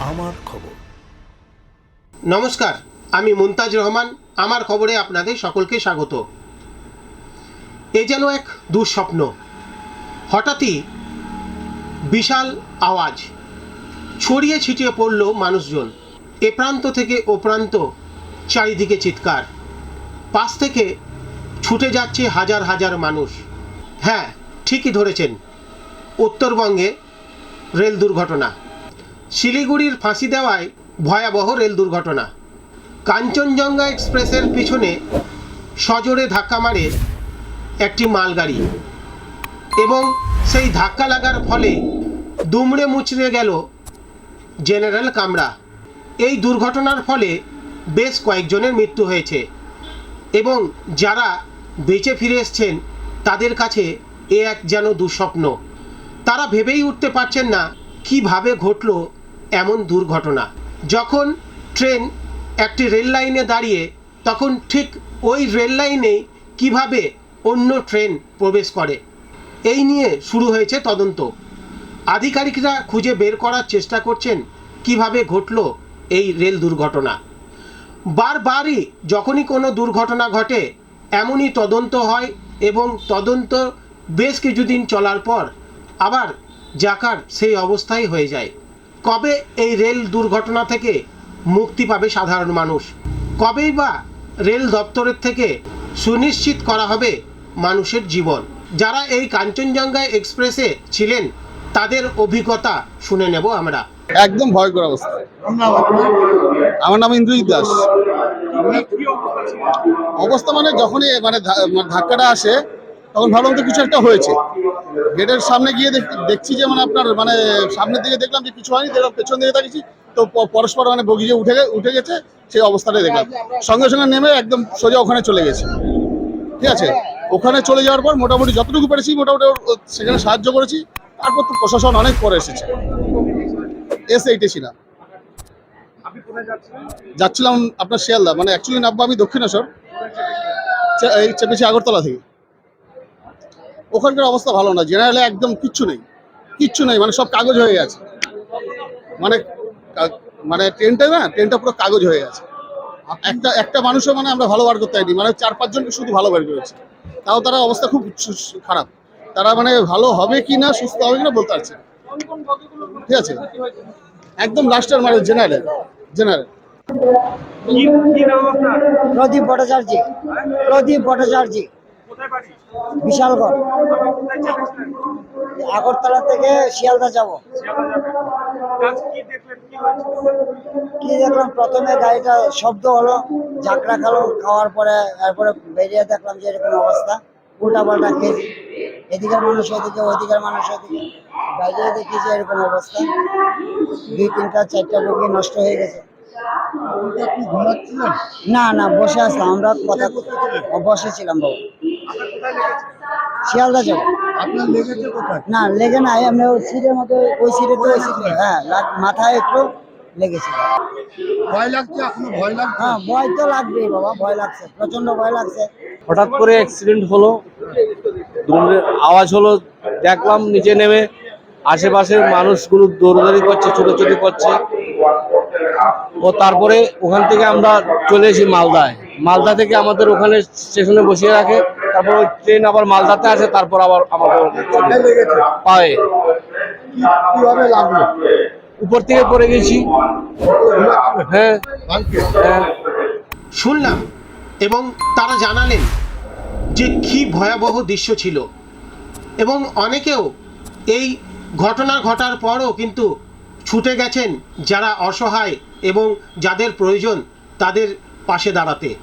আমার খবর। নমস্কার, আমি মুমতাজ রহমান, আমার খবরে আপনাদের সকলকে স্বাগত। এ যেন এক দুঃস্বপ্ন। হঠাৎই বিশাল আওয়াজ। ছড়িয়ে ছিটিয়ে পড়ল মানুষজন। এ প্রান্ত থেকে ও প্রান্ত চারিদিকে চিৎকার। পাশ থেকে ছুটে যাচ্ছে হাজার হাজার মানুষ। হ্যাঁ ঠিকই ধরেছেন। উত্তরবঙ্গে রেল দুর্ঘটনা। শিলিগুড়ির ফাঁসি দেওয়ায় ভয়াবহ রেল দুর্ঘটনা। কাঞ্চনজঙ্ঘা এক্সপ্রেসের পিছনে সজোরে ধাক্কা মারে একটি মালগাড়ি এবং সেই ধাক্কা লাগার ফলে দুমড়ে মুচড়ে গেল জেনারেল কামরা। এই দুর্ঘটনার ফলে বেশ কয়েকজনের মৃত্যু হয়েছে এবং যারা বেঁচে ফিরে এসছেন তাদের কাছে এ এক যেন দুঃস্বপ্ন। তারা ভেবেই উঠতে পারছেন না কীভাবে ঘটল এমন দুর্ঘটনা। যখন ট্রেন একটি রেল লাইনে দাঁড়িয়ে, তখন ঠিক ওই রেল লাইনে কীভাবে অন্য ট্রেন প্রবেশ করে। এই নিয়ে শুরু হয়েছে তদন্ত। আধিকারিকরা খুঁজে বের করার চেষ্টা করছেন কীভাবে ঘটল এই রেল দুর্ঘটনা। বারবারই যখনই কোনো দুর্ঘটনা ঘটে, এমনই তদন্ত হয় এবং তদন্ত বেশ কিছুদিন চলার পর আবার জাকার সেই অবস্থাই হয়ে যায়। কবে এই রেল দুর্ঘটনা থেকে মুক্তি পাবে সাধারণ মানুষ? কবেই বা রেল দপ্তরের থেকে সুনিশ্চিত করা হবে মানুষের জীবন? যারা এই কাঞ্চনজঙ্ঘা এক্সপ্রেসে ছিলেন, তাদের অভিজ্ঞতা শুনে নেব আমরা। একদম ভয়ঙ্কর অবস্থা। আমার নাম ইন্দ্রজিৎ দাস। অবস্থা মানে যখনই মানে মানে ধাক্কাটা আসে, তখন ভাবলাম তো কিছু একটা হয়েছে। গেটের সামনে গিয়ে দেখ- দেখছি যে মানে আপনার মানে সামনের দিকে দেখলাম যে কিছু হয়নি, দেখলাম পেছন দিকে তাকিয়েছি, তো পরস্পর মানে বগি যে উঠে উঠে গেছে, সেই অবস্থাটাই দেখলাম। সঙ্গে সঙ্গে নেমে একদম সোজা ওখানে চলে গেছে। ঠিক আছে? ওখানে চলে যাওয়ার পর মোটামুটি যতটুকু পেরেছি, মোটামুটি সেখানে সাহায্য করেছি। তারপর তো প্রশাসন অনেক পরে এসেছে। এসে এইটেছিলাম যাচ্ছিলাম আপনার শিয়ালদা মানে অ্যাকচুয়ালি নামবো আমি দক্ষিণেশ্বর এই চেপেছি আগরতলা থেকে। ওখানকার অবস্থা ভালো না জেনারেলে একদম কিচ্ছু নেই কিচ্ছু নেই মানে সব কাগজ হয়ে গেছে। মানে মানে ট্রেনটা না ট্রেনটা পুরো কাগজ হয়ে গেছে। একটা একটা মানুষও মানে আমরা ভালো বার করতে পারিনি মানে চার পাঁচজনকে শুধু ভালো বার করেছে। তাও তারা অবস্থা খুব খারাপ। তারা মানে ভালো হবে কি না সুস্থ হবে কি না বলতে পারছে ঠিক আছে? একদম লাস্টের মানে জেনারেল জেনারেল প্রদীপ ভট্টাচার্য প্রদীপ ভট্টাচার্য। বিশালগড়। আগরতলা থেকে শিয়ালদা যাব। কি দেখলাম? প্রথমে গাড়িটা শব্দ হলো ঝাঁকড়া খালো খাওয়ার পরে তারপরে বেরিয়ে দেখলাম যে এরকম অবস্থা। উল্টা পাল্টা খেয়েছি। এদিকের মানুষ এদিকে ওইদিকের মানুষ ওইদিকে। বাইরে দেখি যে এরকম অবস্থা। দুই তিনটা চারটা বগি নষ্ট হয়ে গেছে। না না বসে আসলাম আমরা কথা বসেছিলাম বাবু। শিয়ালদা যাব। আপনার লেগেছে কোথায়? না লেগে নাই আমি ওই সিটের মতো ওই সিটে তো ওই সিটে হ্যাঁ মাথায় একটু লেগেছিল ভয় লাগছে এখনও ভয় লাগছে? হ্যাঁ ভয় তো লাগবেই বাবা ভয় লাগছে প্রচণ্ড ভয় লাগছে। হঠাৎ করে অ্যাক্সিডেন্ট হলো আওয়াজ হলো দেখলাম নিচে নেমে আশেপাশের মানুষগুলো দৌড়াদৌড়ি করছে ছোটাছুটি করছে। ও তারপরে ওখান থেকে আমরা চলে এসি মালদায়। মালদা থেকে আমাদের ওখানে স্টেশনে বসিয়ে রাখে। তারপর ওই ট্রেন আবার মালদাতে আছে তারপর আবার আমাদের পায়ে। কীভাবে লাগল? উপর থেকে পড়ে গেছি। হ্যাঁ। হ্যাঁ। শুনলাম এবং তারা জানালেন যে কী ভয়াবহ দৃশ্য ছিল। এবং অনেকেও এই ঘটনা ঘটার পরও কিন্তু ছুটে গেছেন যারা অসহায় এবং যাদের প্রয়োজন তাদের পাশে দাঁড়াতে।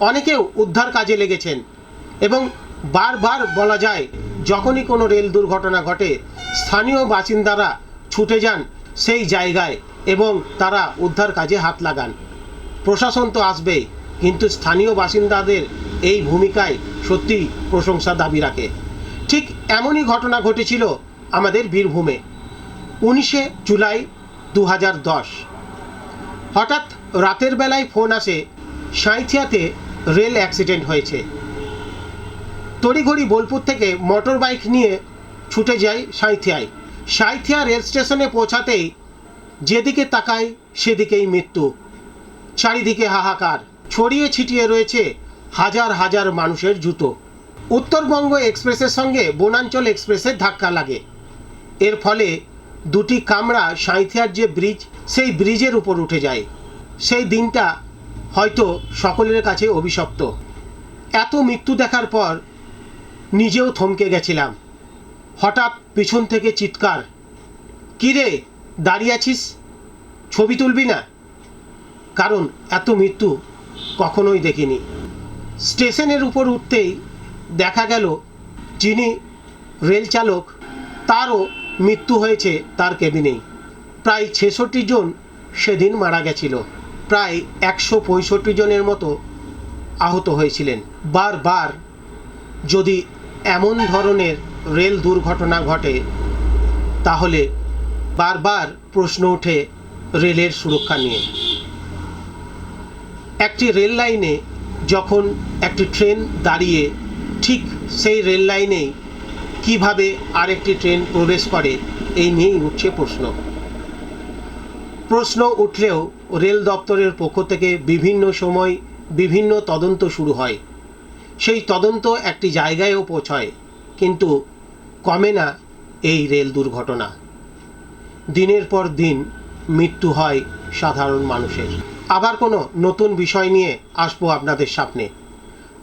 অনেকেও উদ্ধার কাজে লেগেছেন। এবং বারবার বলা যায়, যখনই কোনো রেল দুর্ঘটনা ঘটে, স্থানীয় বাসিন্দারা ছুটে যান সেই জায়গায় এবং তারা উদ্ধার কাজে হাত লাগান। প্রশাসন তো আসবেই, কিন্তু স্থানীয় বাসিন্দাদের এই ভূমিকায় সত্যি প্রশংসা দাবি রাখে। ঠিক এমনই ঘটনা ঘটেছিল আমাদের বীরভূমে, উনিশে জুলাই দু হাজার দশ। হঠাৎ রাতের বেলায় ফোন আসে, সাঁইথিয়াতে রেল অ্যাক্সিডেন্ট হয়েছে। তড়িঘড়ি বোলপুর থেকে মোটর বাইক নিয়ে ছুটে যাই সাঁইথিয়ায়। সাঁইথিয়া রেল স্টেশনে পৌঁছাতেই যেদিকে তাকায় সেদিকেই মৃত্যু। চারিদিকে হাহাকার। ছড়িয়ে ছিটিয়ে রয়েছে হাজার হাজার মানুষের জুতো। উত্তরবঙ্গ এক্সপ্রেসের সঙ্গে বনাঞ্চল এক্সপ্রেসের ধাক্কা লাগে। এর ফলে দুটি কামরা সাঁইথিয়ার যে ব্রিজ, সেই ব্রিজের উপর উঠে যায়। সেই দিনটা হয়তো সকলের কাছে অভিশপ্ত। এত মৃত্যু দেখার পর নিজেও থমকে গেছিলাম। হঠাৎ পিছন থেকে চিৎকার কিরে দাঁড়িয়ে আছিস? ছবি তুলবি না? কারণ এত মৃত্যু কখনোই দেখিনি। স্টেশনের উপর উঠতেই দেখা গেল, যিনি রেল চালক, তারও মৃত্যু হয়েছে তার কেবিনেই। প্রায় ছেষট্টি জন সেদিন মারা গেছিল। প্রায় একশো পঁয়ষট্টি জনের মতো আহত হয়েছিলেন। বারবার যদি এমন ধরনের রেল দুর্ঘটনা ঘটে, তাহলে বারবার প্রশ্ন ওঠে রেলের সুরক্ষা নিয়ে। একটি রেল লাইনে যখন একটি ট্রেন দাঁড়িয়ে, ঠিক সেই রেল লাইনেই কীভাবে আরেকটি ট্রেন প্রবেশ করে, এই নিয়েই উঠছে প্রশ্ন। প্রশ্ন উঠলেও রেল দপ্তরের পক্ষ থেকে বিভিন্ন সময় বিভিন্ন তদন্ত শুরু হয়। সেই তদন্ত একটি জায়গায়ও পৌঁছয়, কিন্তু কমে না এই রেল দুর্ঘটনা। দিনের পর দিন মৃত্যু হয় সাধারণ মানুষের। আবার কোনো নতুন বিষয় নিয়ে আসব আপনাদের সামনে।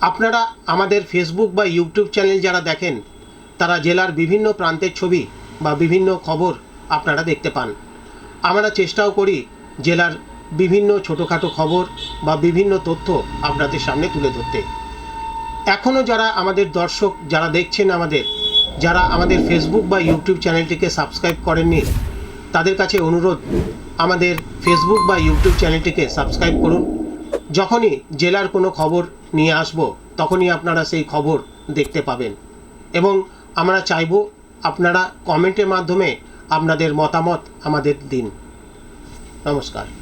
আপনারা আমাদের ফেসবুক বা ইউটিউব চ্যানেল যারা দেখেন, তারা জেলার বিভিন্ন প্রান্তের ছবি বা বিভিন্ন খবর আপনারা দেখতে পান। আমরা চেষ্টাও করি জেলার বিভিন্ন ছোটোখাটো খবর বা বিভিন্ন তথ্য আপনাদের সামনে তুলে ধরতে। এখনও যারা আমাদের দর্শক, যারা দেখছেন আমাদের, যারা আমাদের ফেসবুক বা ইউটিউব চ্যানেলটিকে সাবস্ক্রাইব করেননি, তাদের কাছে অনুরোধ, আমাদের ফেসবুক বা ইউটিউব চ্যানেলটিকে সাবস্ক্রাইব করুন। যখনই জেলার কোনো খবর নিয়ে আসব, তখনই আপনারা সেই খবর দেখতে পাবেন। এবং আমরা চাইব আপনারা কমেন্টের মাধ্যমে আপনাদের মতামত আমাদের দিন। নমস্কার।